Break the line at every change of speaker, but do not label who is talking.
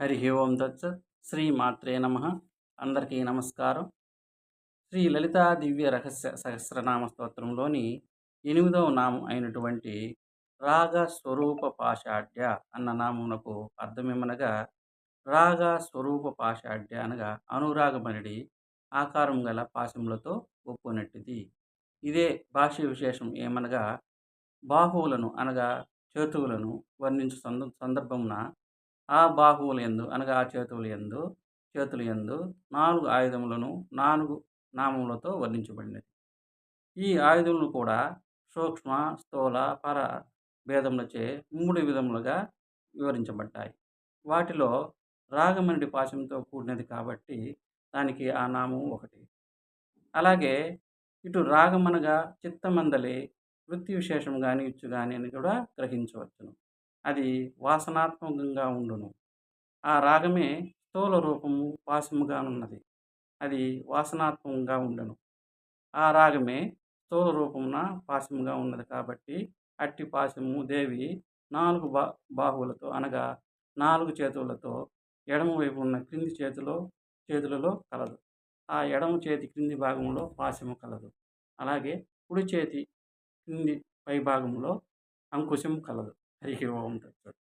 హరి ఓం దత్స శ్రీ మాత్రే నమ. అందరికీ నమస్కారం. శ్రీ లలితా దివ్య రహస్య సహస్రనామ స్తోత్రంలోని ఎనిమిదవ నామం అయినటువంటి రాగ స్వరూప పాషాఢ్య అన్న నామమునకు అర్థమేమనగా రాగ స్వరూప పాషాఢ్య అనగా అనురాగమనిడి ఆకారం గల పాశములతో ఒప్పునట్టిది. ఇదే భాష విశేషం ఏమనగా బాహువులను అనగా చేతువులను వర్ణించు సంద సందర్భమున ఆ బాహువుల యందు అనగా ఆ చేతువుల యందు చేతుల యందు నాలుగు ఆయుధములను నాలుగు నామములతో వర్ణించబడినది. ఈ ఆయుధములు కూడా సూక్ష్మ స్థూల పర భేదములచే మూడు విధములుగా వివరించబడ్డాయి. వాటిలో రాగమనుడి పాశంతో కూడినది కాబట్టి దానికి ఆ నామం ఒకటి. అలాగే ఇటు రాగమనగా చిత్తమందలి వృత్తి విశేషం కానీ ఇచ్చు కానీ అని కూడా గ్రహించవచ్చును. అది వాసనాత్మకంగా ఉండును. ఆ రాగమే స్థూల రూపము పాశముగా ఉన్నది. అది వాసనాత్మకంగా ఉండను. ఆ రాగమే స్థూల రూపమున పాశముగా ఉన్నది కాబట్టి అట్టి పాశము దేవి నాలుగు బా బాహువులతో అనగా నాలుగు చేతులతో ఎడమవైపు ఉన్న క్రింది చేతిలో చేతులలో కలదు. ఆ ఎడమ చేతి క్రింది భాగంలో పాశము కలదు. అలాగే కుడి చేతి క్రింది పై భాగంలో అంకుశం కలదు. హరి ఓం తత్సత్